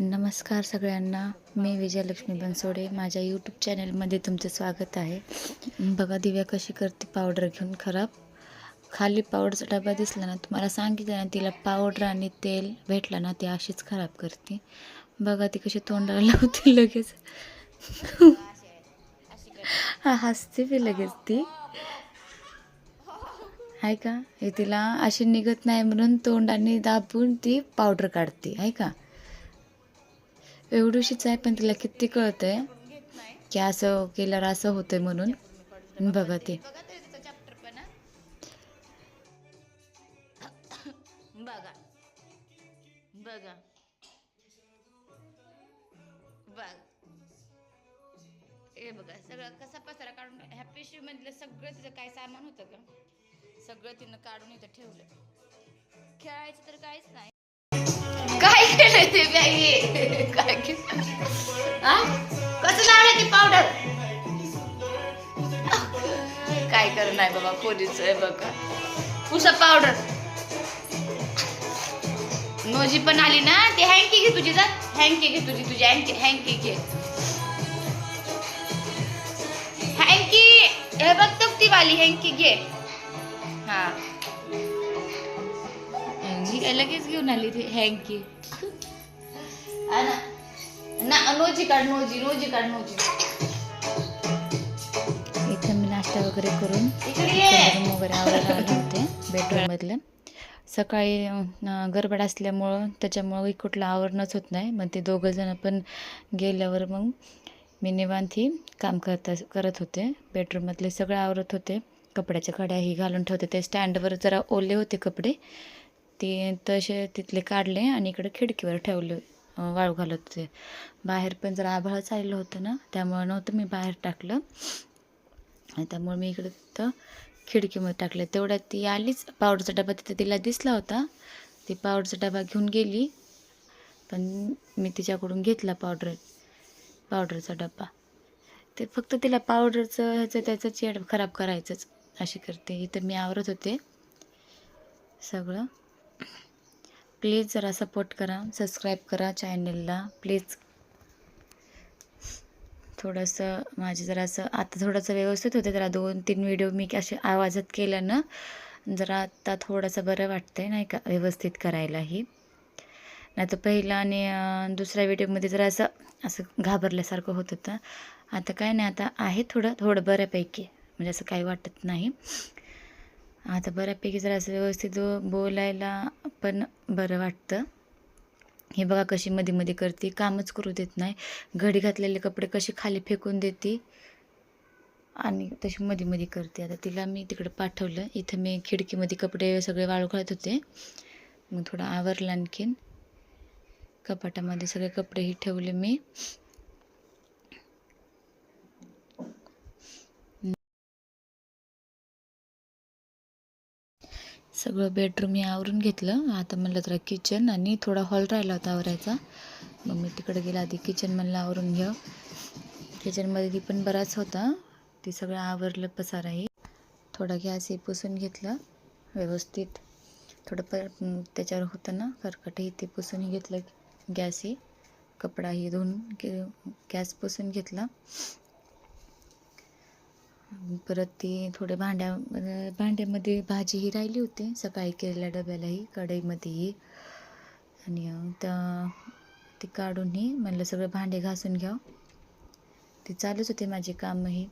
नमस्कार सगळ्यांना. मी विजयलक्ष्मी बनसोडे. माझ्या यूट्यूब चॅनलमध्ये तुमचं स्वागत आहे. बघा दिव्या कशी करते पावडर घेऊन खराब. खाली पावडरचा डबा दिसला ना तुम्हाला सांगितलं ना तिला पावडर आणि तेल भेटला ना ती अशीच खराब करते. बघा ती कशी तोंडाला लावते लगेच. हा हसते बी लगेच ती. आहे का? हे तिला अशी निघत नाही म्हणून तोंडाने दाबून ती पावडर काढते. आहे का? एवढीशीच आहे पण तिला किती कळतंय की असं केल्यावर असं होतंय म्हणून. बघा ते बघा. बघा. बघ. हे बघा सगळं कसा पसारा काढून ह्या पिशवी मधलं सगळं तिचं काय सामान होतं का सगळं तिनं काढून इथं ठेवलं खेळायचं तर काहीच नाही. केलं काय कसं लावलं ती पावडर काय कर नाही बाबा पोलीस आहे बघा. पुसा पावडर नोजी पण आली ना? ते हँकी घे तुझी जात हँकी घे तुझी तुझी हँकी हँकी घे. हँकी हे बघ ती वाली हँकी घे. हा. लगेच घेऊन आली ती हँकी ना ना नोजी काढ नोजी नोजी काढ नोजी इथं मी नाश्ता वगैरे करून वगैरे आले होते बेडरूममधलं सकाळी गडबड असल्यामुळं त्याच्यामुळं कुठलं आवरणंच होत नाही मग ते दोघं जण पण गेल्यावर मग मी निवांत काम करता करत होते बेडरूममधले सगळं आवरत होते कपड्याच्या कड्याही घालून ठेवते ते स्टँडवर जरा ओले होते कपडे ते तसे तिथले काढले आणि इकडे खिडकीवर ठेवले अं, वाळू घालत होते बाहेर पण जरा आभाळ चाललं होतं ना त्यामुळं नव्हतं मी बाहेर टाकलं. आणि त्यामुळे मी इकडं तिथं खिडकीमध्ये टाकलं. तेवढ्यात ती आलीच. पावडरचा डबा तिथे तिला दिसला होता. ती पावडरचा डबा घेऊन गेली. पण मी तिच्याकडून घेतला पावडर पावडरचा डबा. ते फक्त तिला पावडरचं ह्याचं त्याचं चेड खराब करायचंच. अशी करते. इथं मी आवरत होते. सगळं. प्लीज जरा सपोर्ट करा सबस्क्राईब करा चॅनलला प्लीज थोडंसं माझे जरा असं आता थोडंसं व्यवस्थित होते जरा दोन तीन व्हिडिओ मी असे आवाजात केल्यानं जरा आत्ता थोडंसं बरं वाटतं आहे नाही का व्यवस्थित करायलाही. नाही तर पहिला आणि दुसऱ्या व्हिडिओमध्ये जरा असं असं घाबरल्यासारखं होत होतं. आता काय नाही आता आहे थोडं थोडं बऱ्यापैकी. म्हणजे असं काही वाटत नाही. आता बऱ्यापैकी जरा असं व्यवस्थित बोलायला पण बरं वाटतं. हे बघा कशी मध्ये मध्ये करते कामच करू देत नाही. घडी घातलेले कपडे कसे खाली फेकून देते. आणि तशी मध्ये मध्ये करते. आता तिला मी तिकडे पाठवलं. इथं मी खिडकीमध्ये कपडे सगळे वाळू घालत होते. मग थोडं आवरलं आणखीन. कपाटामध्ये सगळे कपडेही ठेवले मी. सगळं बेडरूम मी आवरून घेतलं. आता म्हणलं जरा किचन आणि थोडा हॉल राहिला होता आवरायचा. मग मी तिकडे गेला आधी किचन म्हणलं आवरून घ्या. किचनमध्ये ती पण बराच होता. ती सगळं आवरलं पसाराही. थोडा गॅसही पुसून घेतला. व्यवस्थित. थोडं प त्याच्यावर होतं ना कर्कटही ते पुसून घेतलं. गॅसही कपडाही धुवून गॅस पुसून घेतला. परत ती थोडे भांड्या भांड्यामध्ये भाजीही राहिली होती. सकाळी केलेल्या डब्यालाही कढईमध्येही. आणि त्या ती काढूनही म्हणलं सगळं भांडे घासून घ्यावं. ते चालूच होते माझे कामही.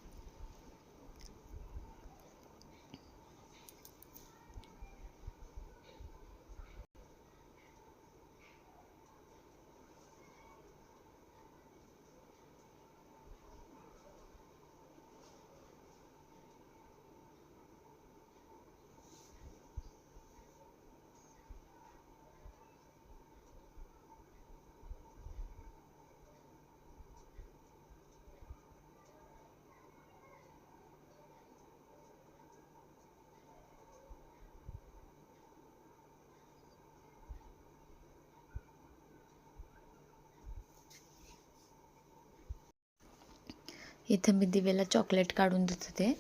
इथं मी दिव्याला चॉकलेट काढून देत होते.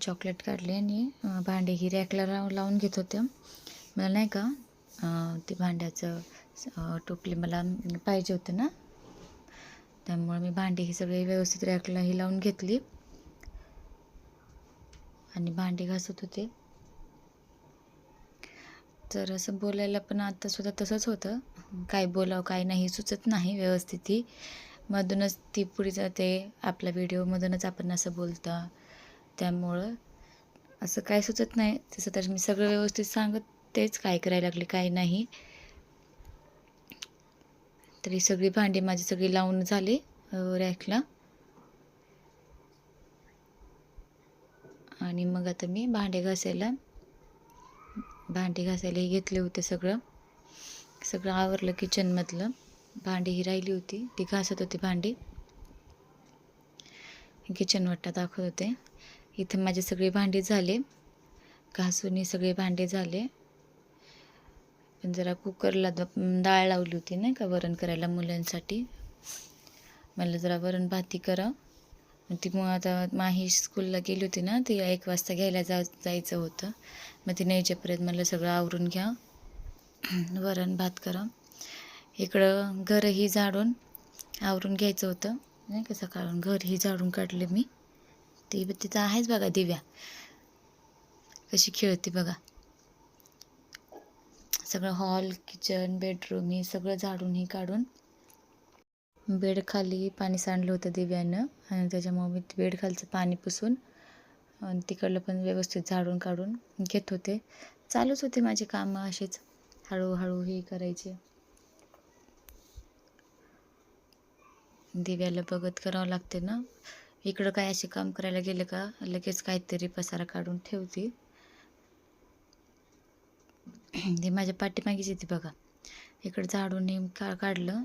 चॉकलेट काढले आणि भांडे ही रॅकला लाव- लावून घेत होते. मला नाही का ते भांड्याचं टोपली मला पाहिजे होतं ना? त्यामुळे मी भांडे ही सगळी व्यवस्थित रॅकला ही लावून घेतली. आणि भांडे घासत होते. तर असं बोलायला पण आता सुद्धा तसंच होतं. काय बोलावं काय नाही सुचत नाही व्यवस्थित. ही मधूनच ती पुढे जाते. आपल्या व्हिडिओमधूनच आपण असं बोलता. त्यामुळं असं काय सुचत नाही. तसं तर मी सगळं व्यवस्थित सांगत तेच काय करायला लागले काय नाही. तरी सगळी भांडी माझी सगळी लावून झाली रॅकला आणि मग आता मी भांडे घासायला भांडे घासायला घेतले होते सगळं. सगळं आवरलं किचनमधलं भांडी ही राहिली होती. ती घासत होती भांडी. किचन वाटा दाखवत होते. इथे माझे सगळे भांडे झाले. घासून सगळे भांडे झाले. पण जरा कुकरला डाळ लावली होती नाही का वरण करायला मुलांसाठी. मला जरा वरण भाती करा. मग ती मग आता माही स्कूलला गेली होती ना ती एक वाजता घ्यायला जा जायचं होतं. मग ती न्यायच्यापर्यंत मला सगळं आवरून घ्या. वरण भात करा. इकडं घरही झाडून आवरून घ्यायचं होतं. नाही का? सकाळून घरही झाडून काढले मी. ती तिथं आहेच बघा दिव्या. कशी खेळते बघा. सगळं हॉल किचन बेडरूम हे सगळं झाडून ही काढून बेड खाली पाणी सांडलं होतं दिव्यानं आणि त्याच्यामुळे मी बेड खालचं पाणी पुसून आणि तिकडलं पण व्यवस्थित झाडून काढून घेत होते. चालूच होते माझे कामं असेच हळूहळू हे करायचे. दिव्याला बघत करावं लागते ना. इकडं काय असे काम करायला गेलं का लगेच काहीतरी पसारा काढून ठेवते. ते माझ्या पाठीमागेच येते बघा. इकडं झाडून नेम का काढलं.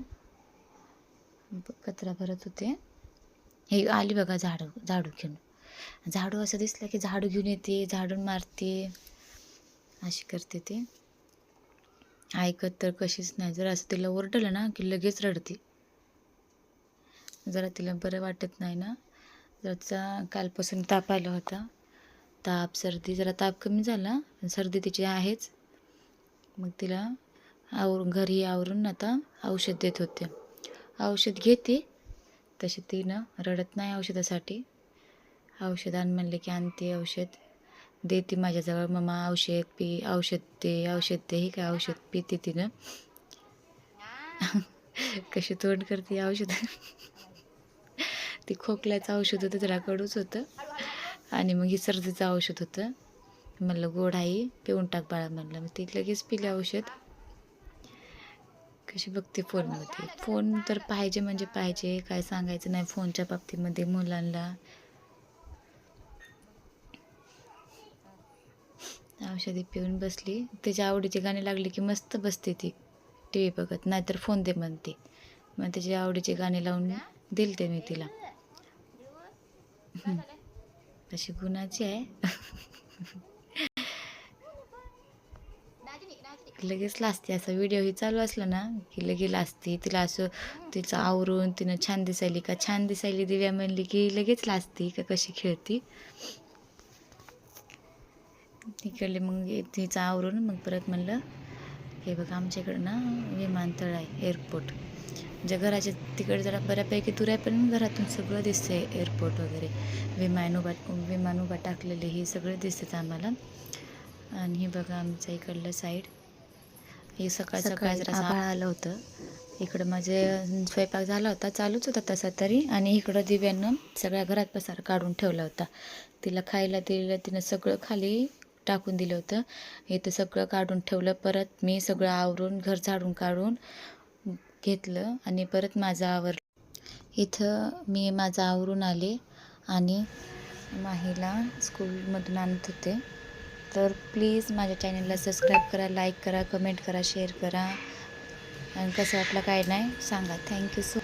कचरा भरत होते. हे आली बघा झाडू झाडू घेऊन. झाडू असं दिसलं की झाडू घेऊन येते झाडून मारते. अशी करते ते. ऐकत तर कशीच नाही. जर असं तिला ओरडलं ना की लगेच रडते. जरा तिला बरं वाटत नाही ना. जरा तिचा कालपासून ताप आला होता. ताप सर्दी जरा ताप कमी झाला. पण सर्दी तिची आहेच. मग तिला आवरून घरी आवरून आता औषध देत होते. औषध घेते. तशी ती ना रडत नाही औषधासाठी. औषध आण म्हणले की आणते औषध. देते माझ्याजवळ. मम्मा औषध पी औषध दे औषध दे. हे काय औषध पिते तिनं? कशी तोंड करते औषध? ते खोकल्याचं औषध होतं त्याला कडूच होतं. आणि मग हे सर्दीचं औषध होतं. म्हणलं गोड आई पिऊन टाक बाळा म्हणलं. मग ती लगेच पिले औषध. कशी बघते फोनमध्ये फोन तर पाहिजे म्हणजे पाहिजे काय सांगायचं नाही फोनच्या बाबतीमध्ये मुलांना. औषधी पिऊन बसली. त्याच्या आवडीची गाणी लागली की मस्त बसते ती. टी व्ही बघत नाहीतर फोन दे म्हणते. मग त्याची आवडीचे गाणी लावून दिलते मी तिला. तशी गुणाची आहे. लगेच लाजते. असा व्हिडिओ ही चालू असला ना की लगेच लाजते. तिला असं तिचं आवरून तिनं छान दिसायली का छान दिसायली दिव्या म्हणली की लगेच लाजते का कशी खेळती. तिकडले मग तिचं आवरून मग परत म्हणलं हे बघा आमच्याकडं ना विमानतळ आहे एअरपोर्ट म्हणजे घराच्या तिकडे जरा बऱ्यापैकी दूर आहे पण घरातून सगळं दिसतंय एअरपोर्ट वगैरे. विमान उभा विमान उभा टाकलेले हे सगळं दिसतात आम्हाला. आणि हे बघा आमच्या इकडलं साईड हे सकाळ सकाळ जरा आलं होतं. इकडं माझे स्वयंपाक झाला होता चालूच होता तसा तरी. आणि इकडं दिव्यानं सगळ्या घरात पसार काढून ठेवला होता. तिला खायला दिलेलं तिनं सगळं खाली टाकून दिलं होतं. इथं सगळं काढून ठेवलं परत मी सगळं आवरून घर झाडून काढून घेतलं आणि परत माझं आवरलं. इथं मी माझं आवरून आले आणि माहीला स्कूलमधून आणत होते. तर प्लीज माझ्या चॅनलला सबस्क्राईब करा लाईक करा कमेंट करा शेअर करा. आणि कसं वाटलं काय नाही सांगा. Thank you so